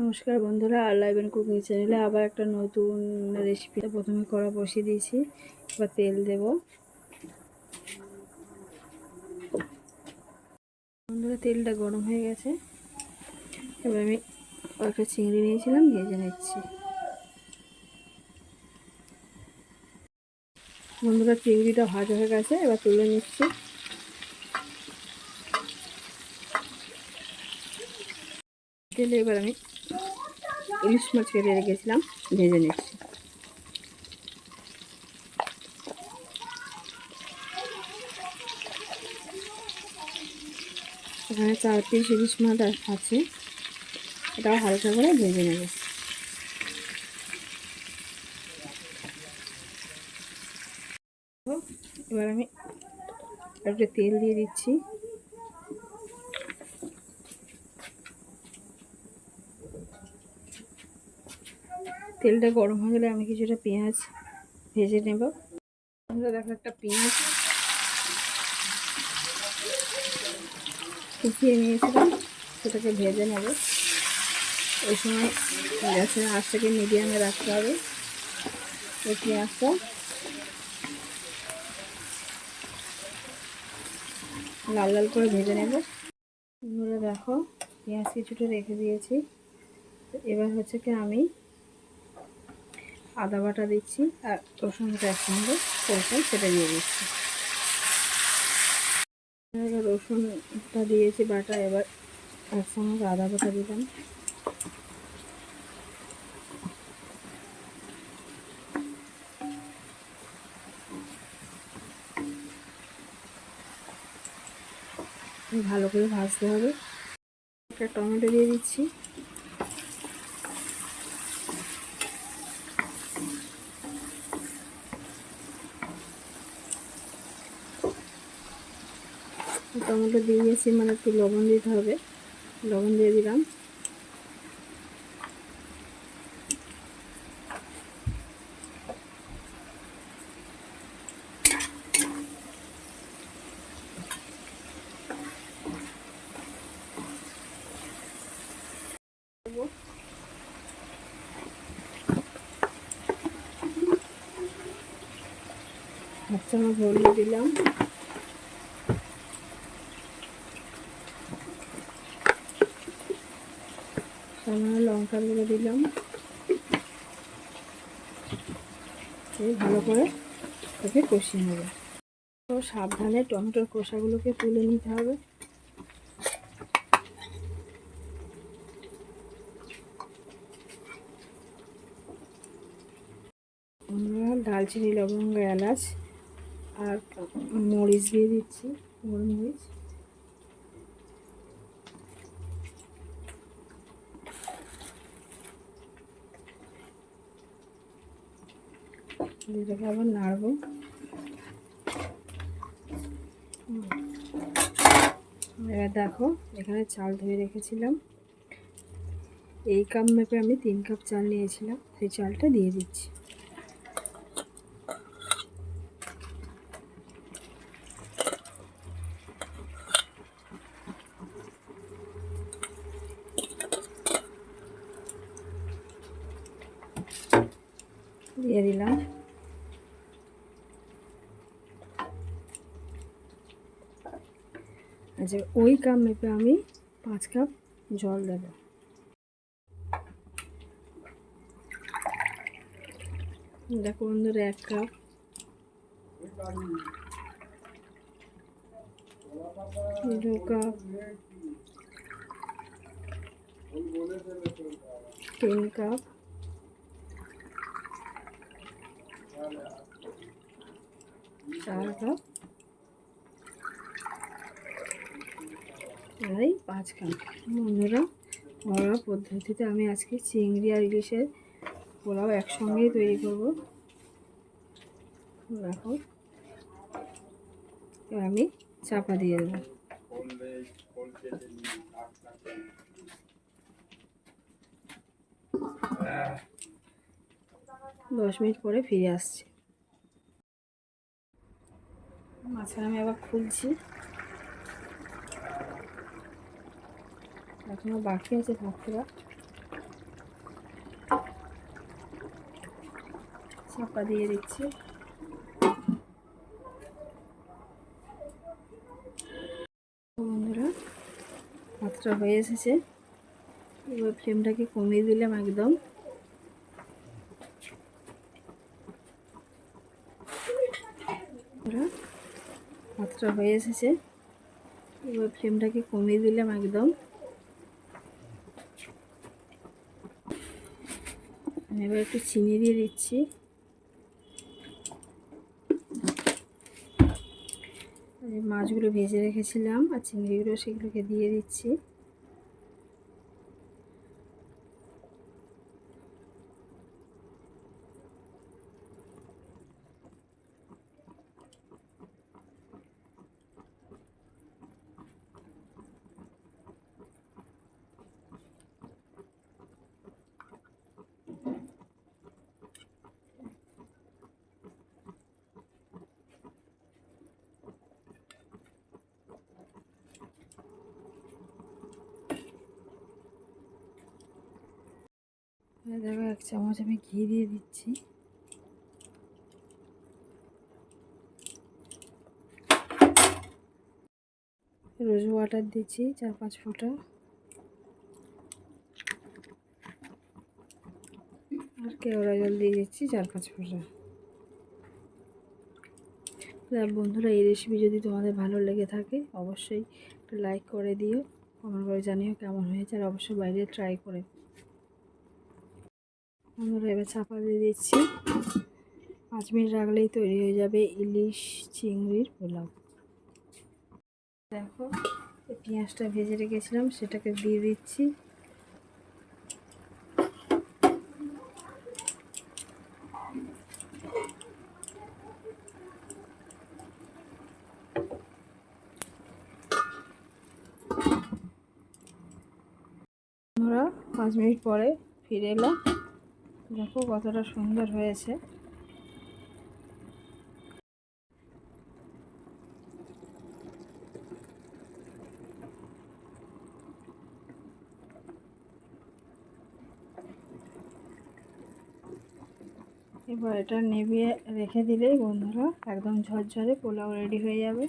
নমস্কার বন্ধুরা, আর live and cooking চ্যানেলে আবার একটা নতুন রেসিপি প্রথমে কড়া বসিয়ে দিয়েছি, এবার তেল দেব। বন্ধুরা, তেলটা গরম হয়ে গেছে। এবার আমি একটা চিংড়ি নিয়েছিলাম ভেজে নিচ্ছি। বন্ধুরা, চিংড়িটা ভাজা হয়ে গেছে, এবার তুলে নিচ্ছি। তেলে এবার আমি ইলিশ মাছ কেটে রেখেছিলাম, ভেজে নিচ্ছি। এখানে চার পিস ইলিশ মাছ আছে, এটাও হালকা করে ভেজে নেব। এবার আমি একটু তেল দিয়ে দিচ্ছি। তেলটা গরম হয়ে গেলে আমি কিছুটা পেঁয়াজ ভেজে নেব। দেখো একটা পেঁয়াজ কুচিয়ে নিয়েছিলাম সেটাকে ভেজে নেব। ওই সময় গ্যাসের আঁচটাকে মিডিয়ামে রাখতে হবে। ওই পেঁয়াজটা লাল লাল করে ভেজে নেব। দেখো, পেঁয়াজ কিছুটা রেখে দিয়েছি। এবার হচ্ছে কি আমি আদা বাটা দিচ্ছি আর রসুনটা একসঙ্গে কষে সেটা দিয়ে দিচ্ছি। রসুনটা দিয়েছি, বাটা এবার একসঙ্গে আদা বাটা দিলাম। ভালো করে ভাজতে হবে। একটা টমেটো দিয়ে দিচ্ছি। টমেটো দিয়ে দিয়েছি মানে একটু লবণ দিতে হবে। লবণ দিয়ে দিলাম। ভরলে দিলাম। সামান্য লঙ্কার গুঁড়ো দিলাম। ভালো করে ওকে কষিয়ে নেবে। তো সাবধানে টমেটোর কষাগুলোকে তুলে নিতে হবে। দালচিনি, লবঙ্গ, এলাচ আর মরিচ দিয়ে দিচ্ছি। গোলমরিচ এটাকে আবার নাড়বো। এবার দেখো, এখানে চাল ধুয়ে রেখেছিলাম। এই কাপ মেপে আমি তিন কাপ চাল নিয়েছিলাম, সেই চালটা দিয়ে দিচ্ছি। দিয়ে দিলাম। আচ্ছা ওই কাপ মেপে আমি পাঁচ কাপ জল দেব। দেখো বন্ধুরা, এক কাপ। দু কাপ। তিন কাপ। চার কাপ। এই পাঁচ কাপ বন্ধুরা ঘরোয়া পদ্ধতিতে আমি আজকে চিংড়ি আর ইলিশের পোলাও একসঙ্গেই তৈরি করব। দেখো আমি চাপা দিয়ে দেবো। দশ মিনিট পরে ফিরে আসছি। মাছের আমি আবার খুলছি। এখনও বাকি আছে ভাতটা। চাপা দিয়ে দিচ্ছি। বন্ধুরা, ভাতটা হয়ে এসেছে। এবার ফ্লেমটাকে কমিয়ে দিলাম একদম। ভাতটা হয়ে এসেছে। এবার ফ্লেমটাকে কমিয়ে দিলাম একদম। এবার একটু চিনি দিয়ে দিচ্ছি। মাছগুলো ভেজে রেখেছিলাম আর চিংড়িগুলো সেগুলোকে দিয়ে দিচ্ছি। দেখো, এক চামচ আমি ঘি দিয়ে দিচ্ছি। রোজ ওয়াটার দিচ্ছি, চার পাঁচ ফোঁটা। আর কেওড়া জল দিয়ে দিচ্ছি, চার পাঁচ ফোঁটা। আর বন্ধুরা, এই রেসিপি যদি তোমাদের ভালো লেগে থাকে, অবশ্যই একটা লাইক করে দিও। আমার করে জানিও কেমন হয়েছে, আর অবশ্যই বাইরে ট্রাই করে আমরা এবার চাপা দিয়ে দিচ্ছি। পাঁচ মিনিট রাখলেই তৈরি হয়ে যাবে ইলিশ চিংড়ির পোলাও। দেখো পেঁয়াজটা ভেজে রেখেছিলাম, সেটাকে দিয়ে দিচ্ছি। আমরা পাঁচ মিনিট পরে ফিরে এলাম। দেখো কতটা সুন্দর হয়েছে। এবার এটা নেভিয়ে রেখে দিলেই বন্ধুরা একদম ঝরঝরে পোলাও রেডি হয়ে যাবে।